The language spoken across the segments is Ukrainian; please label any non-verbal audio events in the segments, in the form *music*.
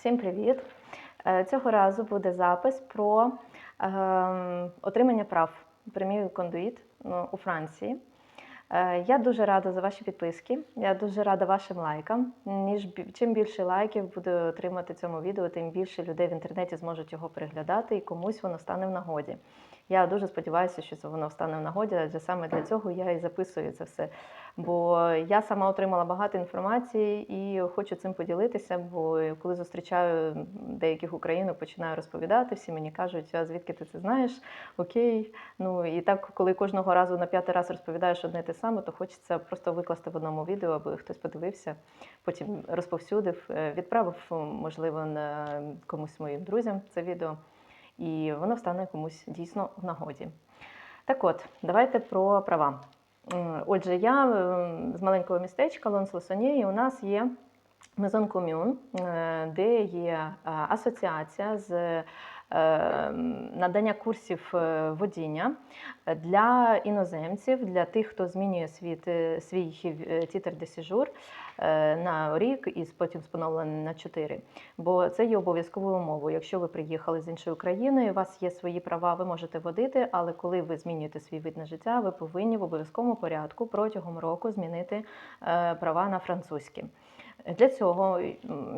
Всім привіт! Е, Цього разу буде запис про е, отримання прав премію кондуїт ну, у Франції. Е, Я дуже рада за ваші підписки. Я дуже рада вашим лайкам. Ніж чим більше лайків буде отримати цьому відео, тим більше людей в інтернеті зможуть його переглядати і комусь воно стане в нагоді. Я дуже сподіваюся, що це воно встане в нагоді, адже саме для цього я і записую це все. Бо я сама отримала багато інформації і хочу цим поділитися. Бо коли зустрічаю деяких українок, починаю розповідати, всі мені кажуть, а звідки ти це знаєш? Окей. Ну і так, коли кожного разу на п'ятий раз розповідаєш одне те саме, то хочеться просто викласти в одному відео, аби хтось подивився, потім розповсюдив, е, відправив, можливо, на комусь моїм друзям це відео, і воно стане комусь дійсно в нагоді. Так от, давайте про права. М, Отже, я е, з маленького містечка Лонс-Лосоні, і у нас є мезон е, де є е, асоціація з е, надання курсів е, водіння для іноземців, для тих, хто змінює свій, свій е, тітр де сіжур е, на рік і потім поновлений на 4. Бо це є обов'язковою умовою. Якщо ви приїхали з іншої країни, у вас є свої права, ви можете водити, але коли ви змінюєте свій вид на життя, ви повинні в обов'язковому порядку протягом року змінити е, права на французькі. Для цього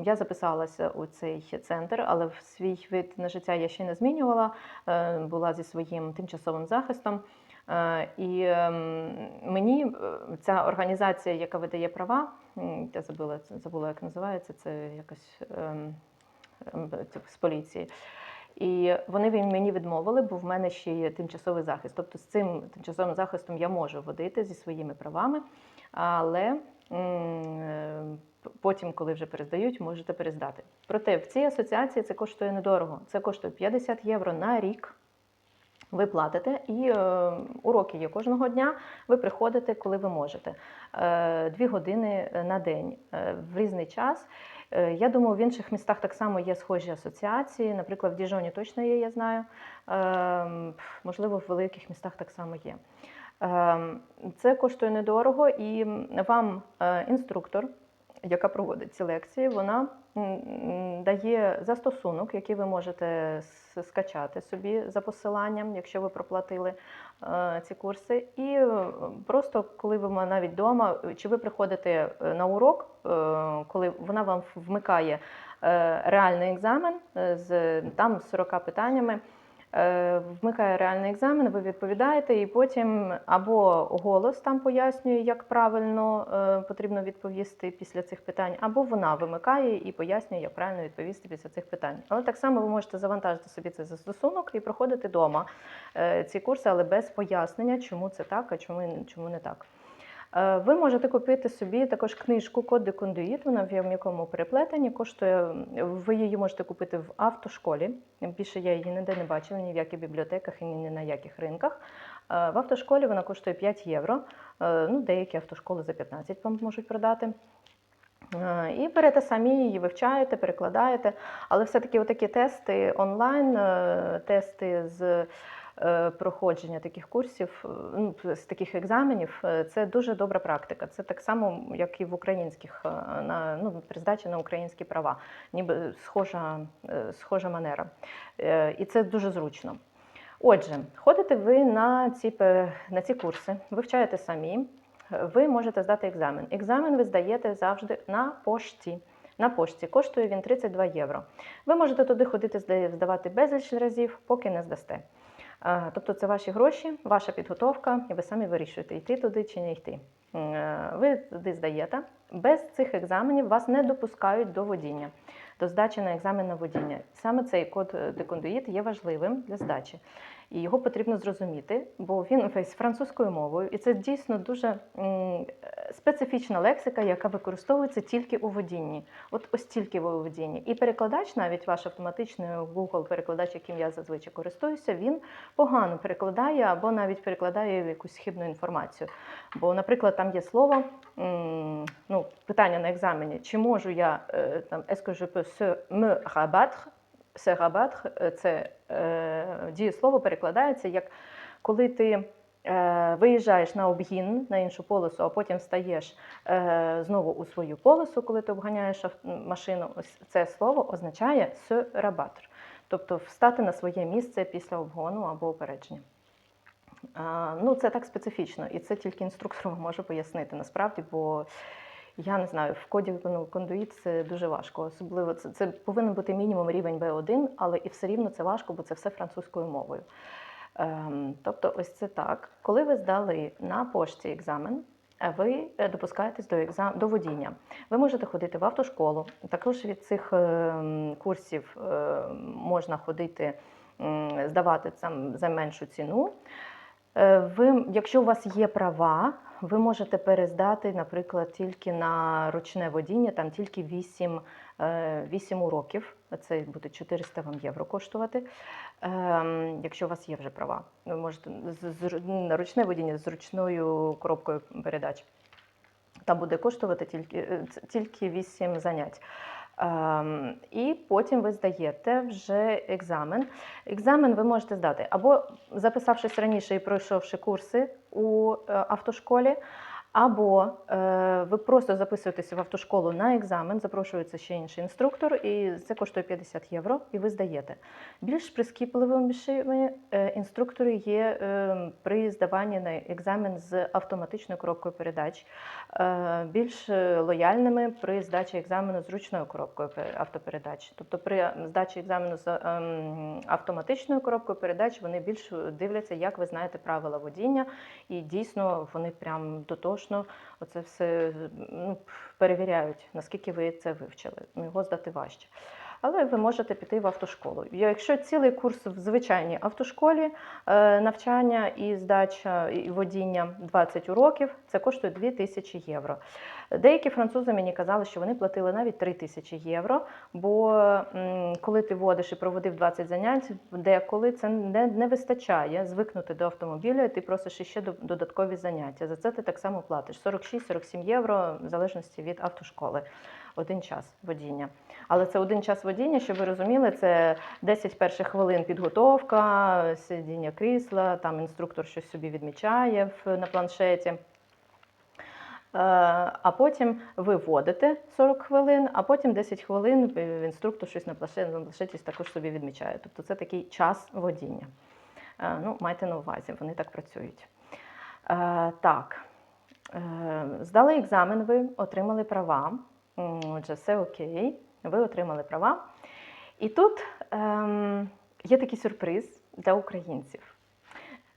я записалася у цей центр, але в свій вид на життя я ще не змінювала, е, була зі своїм тимчасовим захистом. Е, І ем, мені е, ця організація, яка видає права, я забула, забула, як називається, це якось ем, ем, з поліції. І вони мені відмовили, бо в мене ще є тимчасовий захист. Тобто з цим тимчасовим захистом я можу водити зі своїми правами, але потім, коли вже перездають, можете перездати. Проте в цій асоціації це коштує недорого. Це коштує 50 євро на рік. Ви платите, і е, уроки є кожного дня. Ви приходите, коли ви можете. Е, дві години на день е, в різний час. Е, Я думаю, в інших містах так само є схожі асоціації. Наприклад, в Діжоні точно є, я знаю. Ем, Можливо, в великих містах так само є. Ем, Це коштує недорого, і вам е, інструктор, яка проводить ці лекції, вона дає застосунок, який ви можете скачати собі за посиланням, якщо ви проплатили е, ці курси. І е, просто коли ви навіть вдома, чи ви приходите е, на урок, е, коли вона вам вмикає е, реальний екзамен е, з там з 40 питаннями. Е, Вмикає реальний екзамен, ви відповідаєте, і потім або голос там пояснює, як правильно е, потрібно відповісти після цих питань, або вона вимикає і пояснює, як правильно відповісти після цих питань. Але так само ви можете завантажити собі цей застосунок і проходити вдома е, ці курси, але без пояснення, чому це так, а чому, чому не так. Е, Ви можете купити собі також книжку Код де кондуїт, вона в м'якому переплетенні, коштує, ви її можете купити в автошколі. Більше я її ніде не бачила, ні в яких бібліотеках і ні на яких ринках. Е, В автошколі вона коштує 5 євро. Е, Ну, деякі автошколи за 15 вам можуть продати. І берете самі її, вивчаєте, перекладаєте. Але все-таки отакі тести онлайн, тести з проходження таких курсів, е, ну, з таких екзаменів, е, це дуже добра практика. Це так само, як і в українських, е, на, ну, при здачі на українські права, ніби схожа, е, схожа манера. Е, І це дуже зручно. Отже, ходите ви на ці, на ці курси, вивчаєте самі, ви можете здати екзамен. Екзамен ви здаєте завжди на пошті. На пошті коштує він 32 євро. Ви можете туди ходити здавати безліч разів, поки не здасте. Е, Тобто це ваші гроші, ваша підготовка, і ви самі вирішуєте, йти туди чи не йти. Е, Ви туди здаєте. Без цих екзаменів вас не допускають до водіння, до здачі на екзамен на водіння. Саме цей код декондуїт є важливим для здачі. І його потрібно зрозуміти, бо він весь французькою мовою, і це дійсно дуже специфічна лексика, яка використовується тільки у водінні. От ось тільки у водінні. І перекладач, навіть ваш автоматичний Google перекладач, яким я зазвичай користуюся, він погано перекладає або навіть перекладає якусь хибну інформацію. Бо, наприклад, там є слово, ну, питання на екзамені, чи можу я е, там je me rabattre? Se – це е, дієслово перекладається як коли ти е, виїжджаєш на обгін на іншу полосу, а потім стаєш е, знову у свою полосу, коли ти обганяєш машину. Ось це слово означає se тобто встати на своє місце після обгону або опередження. А, Ну, це так специфічно, і це тільки інструктор *laughs* може пояснити насправді, бо я не знаю, в коді ну, кондуїт це дуже важко. Особливо це, це повинен бути мінімум рівень B1, але і все рівно це важко, бо це все французькою мовою. Ем, тобто, ось це так. Коли ви здали на пошті екзамен, е, ви е, допускаєтесь до екзам... до водіння. Ви можете ходити в автошколу. Також від цих ем, курсів е, можна ходити, м, здавати там за меншу ціну. Е, Ви, якщо у вас є права, ви можете перездати, наприклад, тільки на ручне водіння, там тільки 8, е, 8 уроків. Це буде 400 вам євро коштувати. Ем, Якщо у вас є вже права, ви можете на ручне водіння з ручною коробкою передач. Там буде коштувати тільки, е, тільки 8 занять. Ем, і потім ви здаєте вже екзамен. Екзамен ви можете здати або записавшись раніше і пройшовши курси у е, автошколі, або е, ви просто записуєтеся в автошколу на екзамен, запрошується ще інший інструктор, і це коштує 50 євро, і ви здаєте. Більш прискіпливими е, інструктори є е, при здаванні на екзамен з автоматичною коробкою передач, е, більш е, лояльними при здачі екзамену з ручною коробкою автопередач. Тобто при здачі екзамену з ем, автоматичною коробкою передач вони більш дивляться, як ви знаєте правила водіння, і дійсно вони прям дотошно оце все ну, перевіряють, наскільки ви це вивчили. Ну, Його здати важче. Але ви можете піти в автошколу. Якщо цілий курс в звичайній автошколі, е, навчання і здача і водіння 20 уроків, це коштує 2 тисячі євро. Деякі французи мені казали, що вони платили навіть 3 тисячі євро, бо коли ти водиш і проводив 20 занять, деколи це не, не вистачає звикнути до автомобіля, і ти просиш іще додаткові заняття. За це ти так само платиш 46-47 євро, в залежності від автошколи. Один час водіння. Але це один час водіння, щоб ви розуміли, це 10 перших хвилин підготовка, сидіння крісла, там інструктор щось собі відмічає на планшеті. Е, А потім ви вводите 40 хвилин, а потім 10 хвилин інструктор щось на планшеті, на планшеті також собі відмічає. Тобто це такий час водіння. Е, Ну, майте на увазі, вони так працюють. Е, Так, здали екзамен, ви отримали права. Отже, все окей, ви отримали права. І тут ем, є такий сюрприз для українців.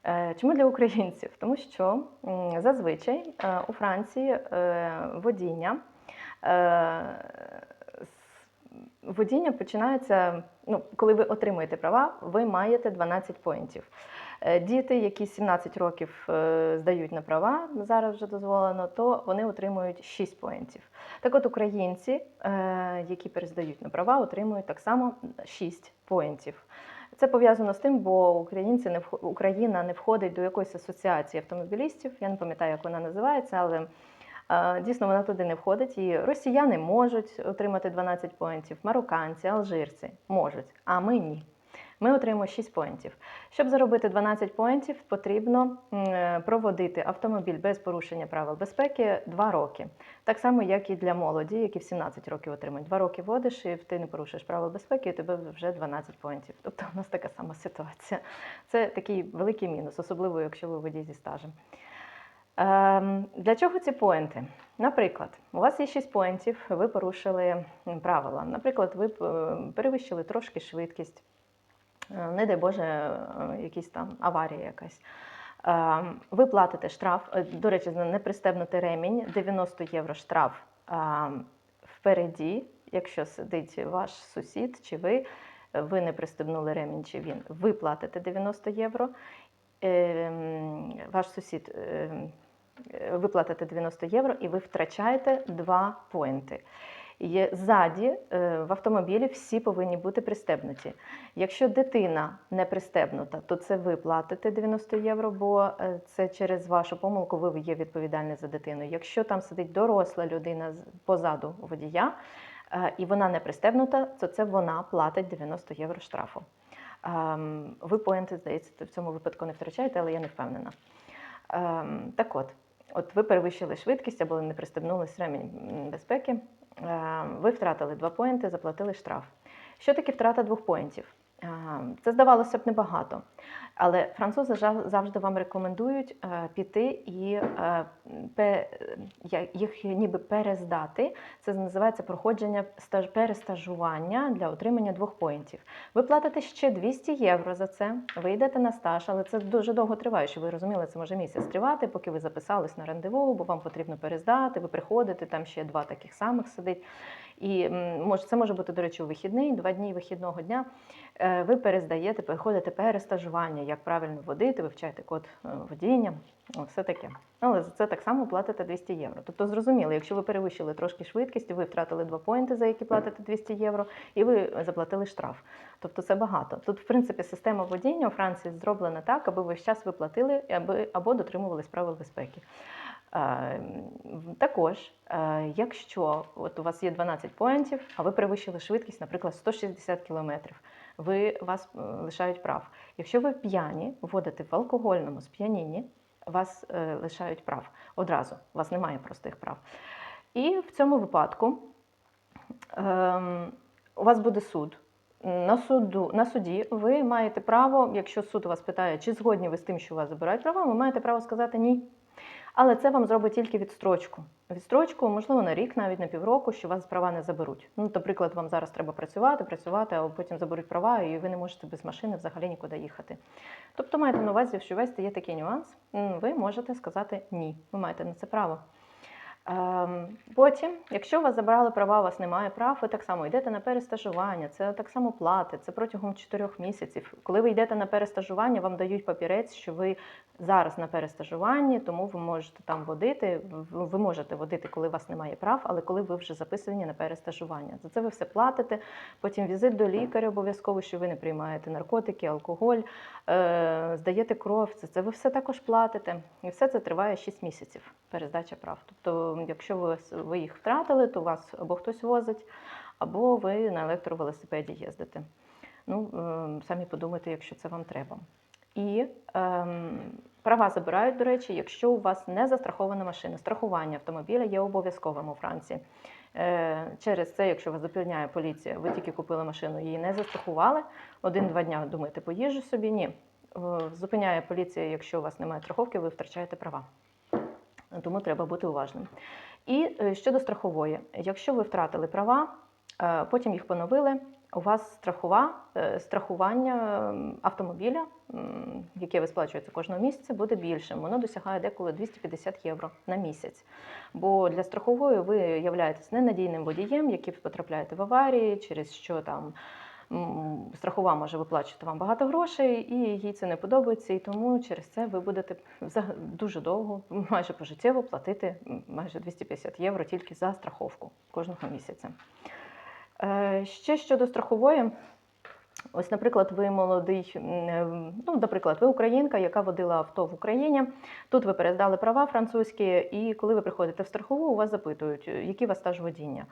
Е, Чому для українців? Тому що м, зазвичай е, у Франції е, водіння. е, Водіння починається, ну, коли ви отримуєте права, ви маєте 12 поінтів. Е, Діти, які 17 років е, здають на права, зараз вже дозволено, то вони отримують 6 поінтів. Так от українці, е, які перездають на права, отримують так само 6 поінтів. Це пов'язано з тим, бо українці не Україна не входить до якоїсь асоціації автомобілістів. Я не пам'ятаю, як вона називається, але дійсно вона туди не входить. І росіяни можуть отримати 12 поінтів, марокканці, алжирці можуть, а ми ні. Ми отримуємо 6 поінтів. Щоб заробити 12 поінтів, потрібно е, проводити автомобіль без порушення правил безпеки 2 роки. Так само, як і для молоді, які в 17 років отримують. 2 роки водиш, і ти не порушуєш правил безпеки, і тебе вже 12 поінтів. Тобто у нас така сама ситуація. Це такий великий мінус, особливо якщо ви водій зі стажем. Ем, для чого ці поінти? Наприклад, у вас є 6 поінтів, ви порушили правила. Наприклад, ви е, перевищили трошки швидкість. Е, не дай Боже, е, якісь там аварія якась. Е, Ви платите штраф. До речі, за непристебнутий ремінь 90 євро штраф впереді, якщо сидить ваш сусід чи ви, ви не пристебнули ремінь, чи він, ви платите 90 євро. Ваш сусід ви платите 90 євро і ви втрачаєте 2 поінти. Є ззаді е, в автомобілі всі повинні бути пристебнуті. Якщо дитина не пристебнута, то це ви платите 90 євро, бо е, це через вашу помилку ви є відповідальні за дитину. Якщо там сидить доросла людина позаду водія, е, і вона не пристебнута, то це вона платить 90 євро штрафу. Ем, Ви поінти, здається, в цьому випадку не втрачаєте, але я не впевнена. Ем, так от, от ви перевищили швидкість або не пристебнулись ремінь безпеки. Ем, ви втратили два поінти, заплатили штраф. Що таке втрата двох поінтів? Це здавалося б небагато, але французи завжди вам рекомендують е, піти і е, їх ніби перездати. Це називається проходження перестажування для отримання двох поінтів. Ви платите ще 200 євро за це. Ви йдете на стаж, але це дуже довго триває. Що ви розуміли, це може місяць тривати, поки ви записались на рандеву, бо вам потрібно перездати. Ви приходите, там ще два таких самих сидить. І може, це може бути, до речі, у вихідний, два дні вихідного дня. Е, Ви перездаєте, переходите перестажування, як правильно водити, вивчаєте код е, водіння, ну, все таке. Але за це так само платите 200 євро. Тобто, зрозуміло, якщо ви перевищили трошки швидкість, ви втратили два поінти, за які платите 200 євро, і ви заплатили штраф. Тобто це багато. Тут, в принципі, система водіння у Франції зроблена так, аби весь час ви платили або дотримувались правил безпеки. Е, Також, е, якщо от у вас є 12 поінтів, а ви перевищили швидкість, наприклад, 160 км, ви вас е, лишають прав. Якщо ви п'яні, вводите в алкогольному сп'янінні, вас е, лишають прав одразу. У вас немає простих прав. І в цьому випадку ем, у вас буде суд. На, суду, на суді ви маєте право, якщо суд вас питає, чи згодні ви з тим, що у вас забирають права, ви маєте право сказати ні. Але це вам зробить тільки відстрочку. Відстрочку, можливо, на рік, навіть на півроку, що вас права не заберуть. Ну, наприклад, вам зараз треба працювати, працювати, а потім заберуть права, і ви не можете без машини взагалі нікуди їхати. Тобто маєте на увазі, що весь є такий нюанс, ви можете сказати ні. Ви маєте на це право. Ем, Потім, якщо у вас забрали права, у вас немає прав, ви так само йдете на перестажування, це так само плати, це протягом 4 місяців. Коли ви йдете на перестажування, вам дають папірець, що ви зараз на перестажуванні, тому ви можете там водити. Ви можете водити, коли у вас немає прав, але коли ви вже записані на перестажування. За це ви все платите. Потім візит до лікаря обов'язково, що ви не приймаєте наркотики, алкоголь, е, здаєте кров. Це, це ви все також платите. І все це триває 6 місяців. Перездача прав. Тобто, якщо ви, ви їх втратили, то вас або хтось возить, або ви на електровелосипеді їздите. Ну, самі подумайте, якщо це вам треба. І ем, права забирають, до речі, якщо у вас не застрахована машина. Страхування автомобіля є обов'язковим у Франції. Е, через це, якщо вас зупиняє поліція, ви тільки купили машину, її не застрахували. Один-два дня думаєте, поїжджу собі. Ні. Е, Зупиняє поліція, якщо у вас немає страховки, ви втрачаєте права. Тому треба бути уважним. І е, щодо страхової, якщо ви втратили права, е, потім їх поновили, у вас страхова, е, страхування автомобіля, яке ви сплачуєте кожного місяця, буде більшим. Воно досягає деколи 250 євро на місяць. Бо для страхової ви являєтесь ненадійним водієм, який потрапляєте в аварії, через що там. Страхова може виплачувати вам багато грошей, і їй це не подобається, і тому через це ви будете дуже довго, майже пожиттєво платити майже 250 євро тільки за страховку кожного місяця. Е, Ще щодо страхової, ось, наприклад, ви молодий, е, ну, наприклад, ви українка, яка водила авто в Україні. Тут ви передали права французькі, і коли ви приходите в страхову, у вас запитують, е, який у вас стаж водіння.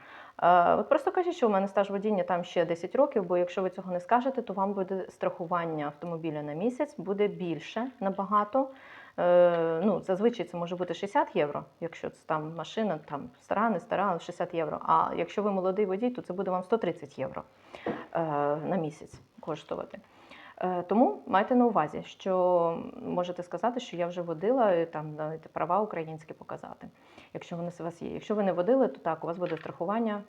От просто кажіть, що у мене стаж водіння там ще 10 років, бо якщо ви цього не скажете, то вам буде страхування автомобіля на місяць буде більше набагато. Е, ну, зазвичай це може бути 60 євро, якщо це там машина там стара, не стара, але 60 євро. А якщо ви молодий водій, то це буде вам 130 євро е, на місяць коштувати. Е, Тому майте на увазі, що можете сказати, що я вже водила, і там навіть права українські показати, якщо вони вас є. Якщо ви не водили, то так, у вас буде страхування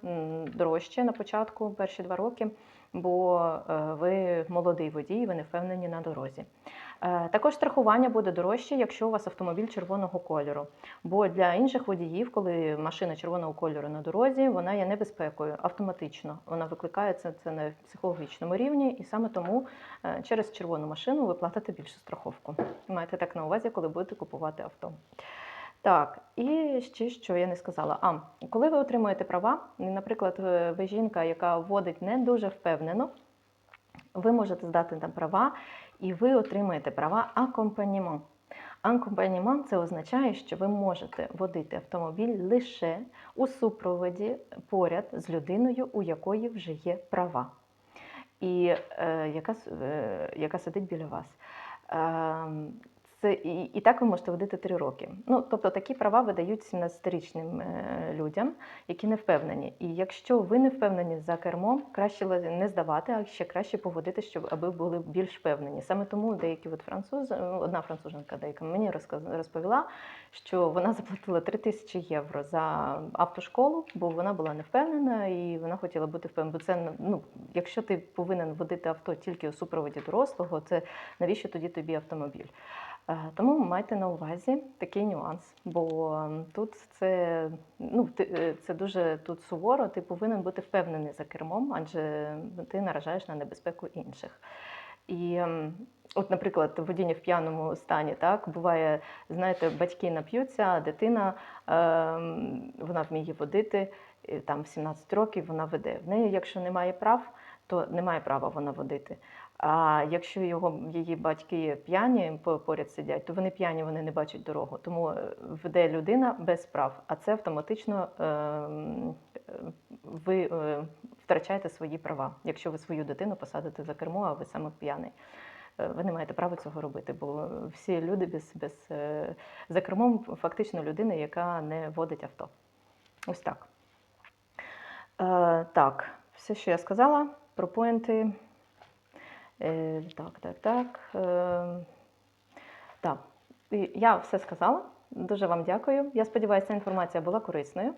дорожче на початку, перші два роки, бо е, ви молодий водій, ви не впевнені на дорозі. Е, Також страхування буде дорожче, якщо у вас автомобіль червоного кольору. Бо для інших водіїв, коли машина червоного кольору на дорозі, вона є небезпекою автоматично. Вона викликається це на психологічному рівні, і саме тому е, через червону машину ви платите більшу страховку. Майте так на увазі, коли будете купувати авто. Так, і ще що я не сказала. А коли ви отримуєте права, наприклад, е, ви жінка, яка вводить не дуже впевнено, ви можете здати там права, і ви отримаєте права акомпанімент. Акомпанімент це означає, що ви можете водити автомобіль лише у супроводі поряд з людиною, у якої вже є права, і е, яка, е, яка сидить біля вас. Е, Це і, і так ви можете водити три роки. Ну, тобто такі права видають 17-річним е, людям, які не впевнені. І якщо ви не впевнені за кермом, краще не здавати, а ще краще поводити, щоб аби були більш впевнені. Саме тому деякі от французи, ну, одна француженка деяка мені розповіла, що вона заплатила 3 тисячі євро за автошколу, бо вона була не впевнена і вона хотіла бути впевнена. Бо це ну, якщо ти повинен водити авто тільки у супроводі дорослого, це навіщо тоді тобі автомобіль? Е, Тому майте на увазі такий нюанс, бо тут це, ну, е, це дуже тут суворо, ти повинен бути впевнений за кермом, адже ти наражаєш на небезпеку інших. І от, наприклад, водіння в п'яному стані, так, буває, знаєте, батьки нап'ються, а дитина ем, вона вміє водити, там в 17 років вона веде. В неї, якщо немає прав, то немає права вона водити. А якщо його її батьки п'яні поряд сидять, то вони п'яні, вони не бачать дорогу. Тому е, веде людина без прав, а це автоматично е, ви е, втрачаєте свої права, якщо ви свою дитину посадите за кермо, а ви саме п'яний. Е, Ви не маєте права цього робити, бо всі люди без, без е, за кермом фактично людина, яка не водить авто. Ось так. Е, так, все, що я сказала про поінти. Е, так, так, так. Е, так. Я все сказала. Дуже вам дякую. Я сподіваюся, ця інформація була корисною,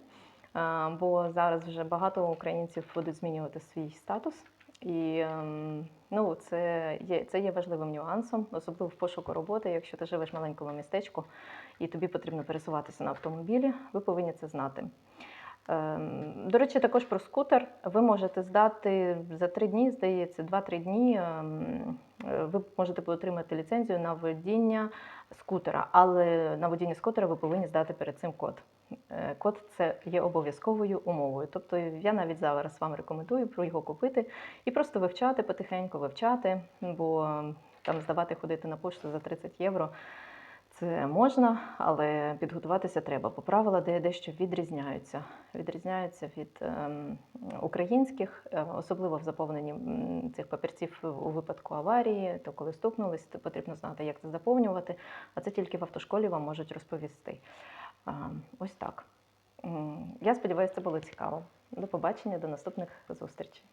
е, бо зараз вже багато українців будуть змінювати свій статус. І ем, ну, це є, це є важливим нюансом, особливо в пошуку роботи. Якщо ти живеш в маленькому містечку і тобі потрібно пересуватися на автомобілі, ви повинні це знати. Ем, До речі, також про скутер. Ви можете здати за три дні, здається, 2-3 дні. ем, е, Ви можете отримати ліцензію на водіння скутера, але на водіння скутера ви повинні здати перед цим код. Е, Код це є обов'язковою умовою. Тобто я навіть зараз вам рекомендую про його купити і просто вивчати потихеньку, вивчати, бо ем, там здавати ходити на пошту за 30 євро. Це можна, але підготуватися треба. Бо правила де дещо відрізняються. Відрізняються від ем, українських, е, особливо в заповненні цих папірців у випадку аварії, то коли стукнулись, то потрібно знати, як це заповнювати. А це тільки в автошколі вам можуть розповісти. Ось так. Я сподіваюся, це було цікаво. До побачення, до наступних зустрічей.